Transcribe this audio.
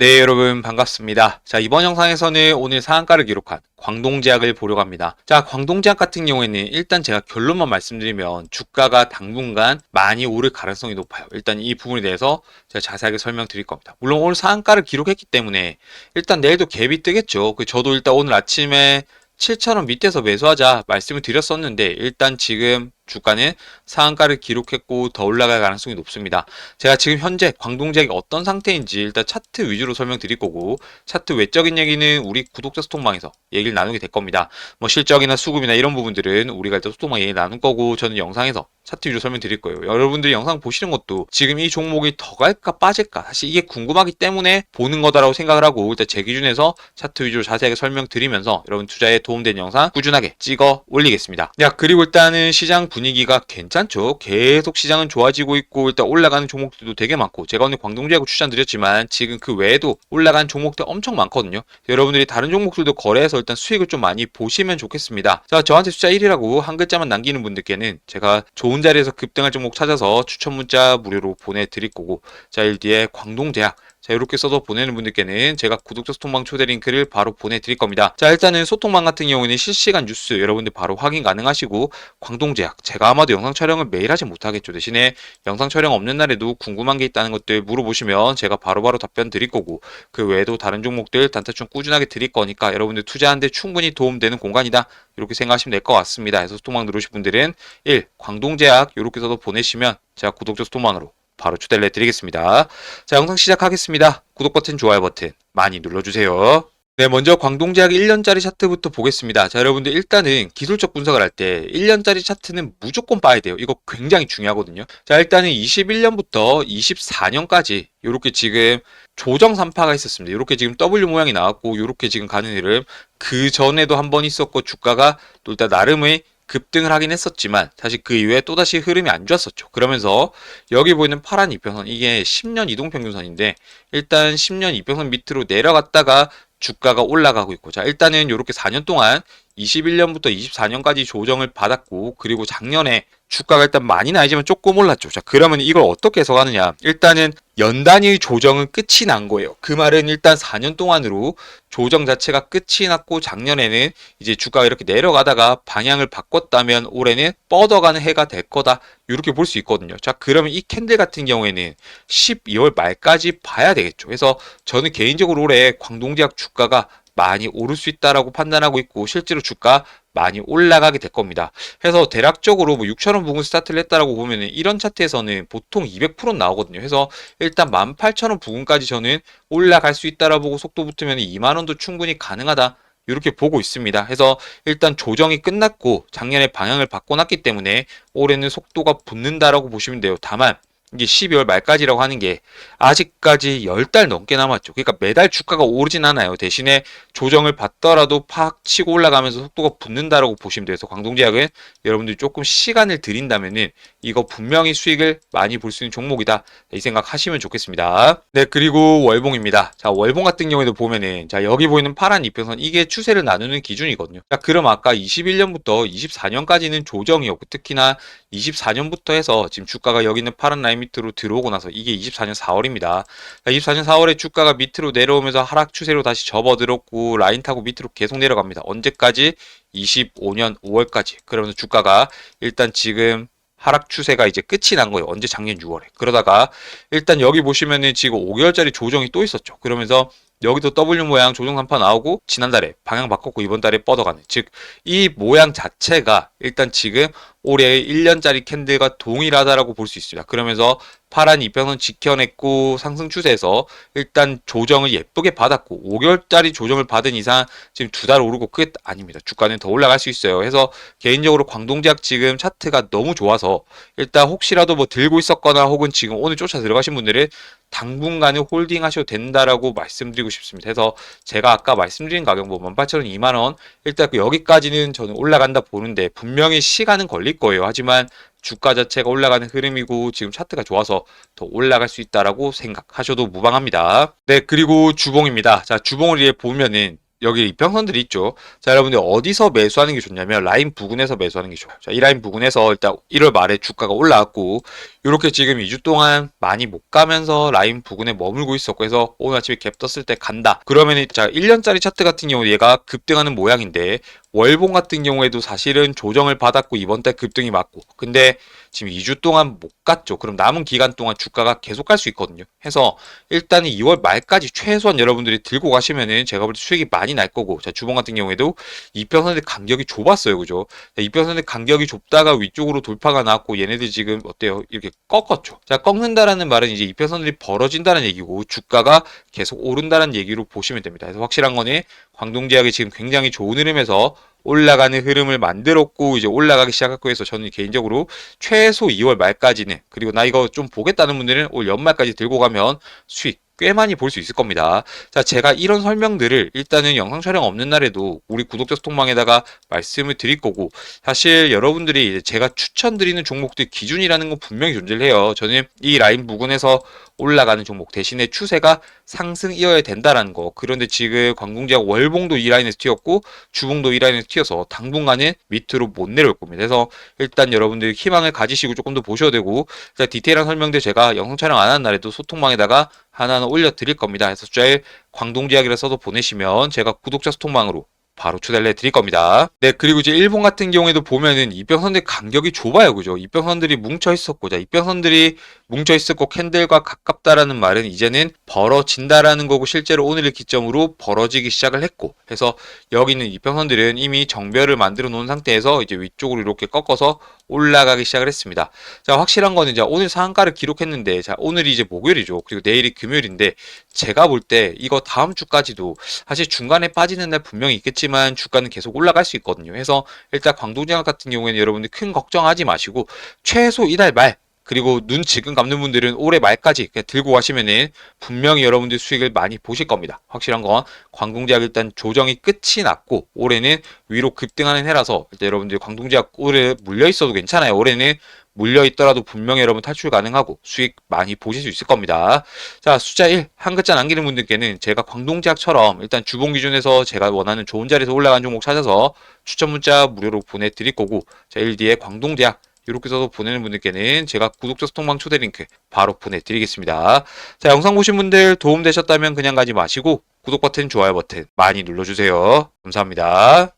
네, 여러분 반갑습니다. 자, 이번 영상에서는 오늘 상한가를 기록한 광동제약을 보려고 합니다. 자, 광동제약 같은 경우에는 일단 제가 결론만 말씀드리면 주가가 당분간 많이 오를 가능성이 높아요. 일단 이 부분에 대해서 제가 자세하게 설명드릴 겁니다. 물론 오늘 상한가를 기록했기 때문에 일단 내일도 갭이 뜨겠죠. 그 저도 일단 오늘 아침에 7,000원 밑에서 매수하자 말씀을 드렸었는데 일단 지금 주가는 상한가를 기록했고 더 올라갈 가능성이 높습니다. 제가 지금 현재 광동제약이 어떤 상태인지 일단 차트 위주로 설명드릴 거고 차트 외적인 얘기는 우리 구독자 소통방에서 얘기를 나누게 될 겁니다. 뭐 실적이나 수급이나 이런 부분들은 우리가 일단 소통방 얘기 나눌 거고 저는 영상에서 차트 위주로 설명드릴 거예요. 여러분들이 영상 보시는 것도 지금 이 종목이 더 갈까 빠질까 사실 이게 궁금하기 때문에 보는 거다라고 생각을 하고 일단 제 기준에서 차트 위주로 자세하게 설명드리면서 여러분 투자에 도움되는 영상 꾸준하게 찍어 올리겠습니다. 야 그리고 일단은 시장 분위기가 괜찮죠. 계속 시장은 좋아지고 있고 일단 올라가는 종목들도 되게 많고 제가 오늘 광동제하고 추천드렸지만 지금 그 외에도 올라간 종목들 엄청 많거든요. 여러분들이 다른 종목들도 거래해서 일단 수익을 좀 많이 보시면 좋겠습니다. 자 저한테 숫자 1이라고 한 글자만 남기는 분들께는 제가 좋은 자리에서 급등할 종목 찾아서 추천 문자 무료로 보내드릴 거고 자 1뒤에 광동제약 자, 이렇게 써서 보내는 분들께는 제가 구독자 소통방 초대 링크를 바로 보내드릴 겁니다. 자, 일단은 소통방 같은 경우에는 실시간 뉴스 여러분들 바로 확인 가능하시고, 광동제약, 제가 아마도 영상 촬영을 매일 하지 못하겠죠. 대신에 영상 촬영 없는 날에도 궁금한 게 있다는 것들 물어보시면 제가 바로바로 답변 드릴 거고, 그 외에도 다른 종목들 단타충 꾸준하게 드릴 거니까 여러분들 투자하는데 충분히 도움되는 공간이다. 이렇게 생각하시면 될 것 같습니다. 그래서 소통방 들어오실 분들은 1. 광동제약 이렇게 써서 보내시면 제가 구독자 소통방으로 바로 초대를 해드리겠습니다. 자, 영상 시작하겠습니다. 구독 버튼, 좋아요 버튼 많이 눌러주세요. 네, 먼저 광동제약 1년짜리 차트부터 보겠습니다. 자, 여러분들 일단은 기술적 분석을 할 때 1년짜리 차트는 무조건 봐야 돼요. 이거 굉장히 중요하거든요. 자, 일단은 21년부터 24년까지 이렇게 지금 조정 산파가 있었습니다. 이렇게 지금 W 모양이 나왔고 이렇게 지금 가는 흐름 그 전에도 한 번 있었고 주가가 또 일단 나름의 급등을 하긴 했었지만 사실 그 이후에 또다시 흐름이 안 좋았었죠. 그러면서 여기 보이는 파란 이평선 이게 10년 이동평균선인데 일단 10년 이평선 밑으로 내려갔다가 주가가 올라가고 있고 자 일단은 이렇게 4년 동안 21년부터 24년까지 조정을 받았고 그리고 작년에 주가가 일단 많이는 아니지만 조금 올랐죠. 자 그러면 이걸 어떻게 해석하느냐 일단은 연 단위 조정은 끝이 난 거예요. 그 말은 일단 4년 동안으로 조정 자체가 끝이 났고 작년에는 이제 주가가 이렇게 내려가다가 방향을 바꿨다면 올해는 뻗어가는 해가 될 거다. 이렇게 볼 수 있거든요. 자, 그러면 이 캔들 같은 경우에는 12월 말까지 봐야 되겠죠. 그래서 저는 개인적으로 올해 광동제약 주가가 많이 오를 수 있다라고 판단하고 있고 실제로 주가 많이 올라가게 될 겁니다. 해서 대략적으로 뭐 6천원 부근 스타트를 했다라고 보면 이런 차트에서는 보통 200% 나오거든요. 해서 일단 18,000원 부근까지 저는 올라갈 수 있다라 보고 속도 붙으면 2만 원도 충분히 가능하다. 이렇게 보고 있습니다. 해서 일단 조정이 끝났고 작년에 방향을 바꿔놨기 때문에 올해는 속도가 붙는다라고 보시면 돼요. 다만 이게 12월 말까지라고 하는 게 아직까지 10달 넘게 남았죠. 그러니까 매달 주가가 오르진 않아요. 대신에 조정을 받더라도 팍 치고 올라가면서 속도가 붙는다라고 보시면 돼서 광동제약은 여러분들이 조금 시간을 들인다면은 이거 분명히 수익을 많이 볼 수 있는 종목이다. 이 생각 하시면 좋겠습니다. 네, 그리고 월봉입니다. 자, 월봉 같은 경우에도 보면은 자, 여기 보이는 파란 이평선 이게 추세를 나누는 기준이거든요. 자, 그럼 아까 21년부터 24년까지는 조정이었고 특히나 24년부터 해서 지금 주가가 여기 있는 파란 라인 밑으로 들어오고 나서 이게 24년 4월입니다. 24년 4월에 주가가 밑으로 내려오면서 하락 추세로 다시 접어들었고 라인 타고 밑으로 계속 내려갑니다. 언제까지? 25년 5월까지. 그러면서 주가가 일단 지금 하락 추세가 이제 끝이 난 거예요. 언제 작년 6월에. 그러다가 일단 여기 보시면은 지금 5개월짜리 조정이 또 있었죠. 그러면서 여기도 W 모양 조정 산파 나오고 지난달에 방향 바꿨고 이번 달에 뻗어가는 즉 이 모양 자체가 일단 지금 올해 1년짜리 캔들과 동일하다라고 볼 수 있습니다. 그러면서 파란 이평선 지켜냈고 상승 추세에서 일단 조정을 예쁘게 받았고 5개월짜리 조정을 받은 이상 지금 두 달 오르고 끝 아닙니다. 주가는 더 올라갈 수 있어요. 해서 개인적으로 광동제약 지금 차트가 너무 좋아서 일단 혹시라도 뭐 들고 있었거나 혹은 지금 오늘 쫓아 들어가신 분들은 당분간은 홀딩 하셔도 된다라고 말씀드리고 싶습니다. 해서 제가 아까 말씀드린 가격 뭐 18,000원, 2만원 일단 그 여기까지는 저는 올라간다 보는데 분명히 시간은 걸릴 거예요. 하지만 주가 자체가 올라가는 흐름이고 지금 차트가 좋아서 더 올라갈 수 있다라고 생각하셔도 무방합니다. 네, 그리고 주봉입니다. 자, 주봉을 이제 보면은 여기 이평선들이 있죠. 자, 여러분들 어디서 매수하는 게 좋냐면 라인 부근에서 매수하는 게 좋아요. 자, 이 라인 부근에서 일단 1월 말에 주가가 올라왔고 이렇게 지금 2주 동안 많이 못 가면서 라인 부근에 머물고 있었고 해서 오늘 아침에 갭 떴을 때 간다. 그러면은 자, 1년짜리 차트 같은 경우 얘가 급등하는 모양인데 월봉 같은 경우에도 사실은 조정을 받았고 이번 달 급등이 맞고 근데 지금 2주 동안 못 갔죠. 그럼 남은 기간 동안 주가가 계속 갈 수 있거든요. 해서 일단은 2월 말까지 최소한 여러분들이 들고 가시면은 제가 볼 때 수익이 많이 날 거고 자 주봉 같은 경우에도 이평선의 간격이 좁았어요. 그죠? 자, 이평선의 간격이 좁다가 위쪽으로 돌파가 나왔고 얘네들 지금 어때요? 이렇게 꺾었죠. 자 꺾는다라는 말은 이제 이평선들이 벌어진다는 얘기고 주가가 계속 오른다는 얘기로 보시면 됩니다. 그래서 확실한 거는 광동제약이 지금 굉장히 좋은 흐름에서 올라가는 흐름을 만들었고 이제 올라가기 시작했고 해서 저는 개인적으로 최소 2월 말까지는 그리고 나 이거 좀 보겠다는 분들은 올 연말까지 들고 가면 수익 꽤 많이 볼 수 있을 겁니다. 자, 제가 이런 설명들을 일단은 영상 촬영 없는 날에도 우리 구독자 소통방에다가 말씀을 드릴 거고 사실 여러분들이 제가 추천드리는 종목들 기준이라는 건 분명히 존재를 해요. 저는 이 라인 부근에서 올라가는 종목 대신에 추세가 상승이어야 된다라는 거. 그런데 지금 광공제약 월봉도 이 라인에서 튀었고 주봉도 이 라인에서 튀어서 당분간은 밑으로 못 내려올 겁니다. 그래서 일단 여러분들 희망을 가지시고 조금 더 보셔야 되고 자, 디테일한 설명들 제가 영상 촬영 안 하는 날에도 소통방에다가 하나는 올려드릴 겁니다. 그래서 숫자에 광동제약이라 써서 보내시면 제가 구독자 소통방으로 바로 초대를 해드릴 겁니다. 네, 그리고 이제 일본 같은 경우에도 보면은 이평선들 간격이 좁아요. 그죠? 이평선들이 뭉쳐 있었고, 자, 이평선들이 뭉쳐 있었고, 캔들과 가깝다라는 말은 이제는 벌어진다라는 거고, 실제로 오늘을 기점으로 벌어지기 시작을 했고, 해서 여기 있는 이평선들은 이미 정별을 만들어 놓은 상태에서 이제 위쪽으로 이렇게 꺾어서 올라가기 시작을 했습니다. 자, 확실한 거는 이제 오늘 상한가를 기록했는데, 자, 오늘이 이제 목요일이죠. 그리고 내일이 금요일인데, 제가 볼 때 이거 다음 주까지도 사실 중간에 빠지는 날 분명히 있겠지만 주가는 계속 올라갈 수 있거든요. 해서 일단 광동제약 같은 경우에는 여러분들 큰 걱정하지 마시고 최소 이달 말 그리고 눈 지금 감는 분들은 올해 말까지 들고 가시면은 분명히 여러분들 수익을 많이 보실 겁니다. 확실한 건 광동제약 일단 조정이 끝이 났고 올해는 위로 급등하는 해라서 일단 여러분들 광동제약 올해 물려 있어도 괜찮아요. 올해는 물려 있더라도 분명히 여러분 탈출 가능하고 수익 많이 보실 수 있을 겁니다. 자, 숫자 1, 한 글자 남기는 분들께는 제가 광동제약처럼 일단 주봉 기준에서 제가 원하는 좋은 자리에서 올라간 종목 찾아서 추천 문자 무료로 보내드릴 거고, 자, 1 뒤에 광동제약 이렇게 써서 보내는 분들께는 제가 구독자 소통방 초대 링크 바로 보내드리겠습니다. 자, 영상 보신 분들 도움 되셨다면 그냥 가지 마시고 구독 버튼, 좋아요 버튼 많이 눌러주세요. 감사합니다.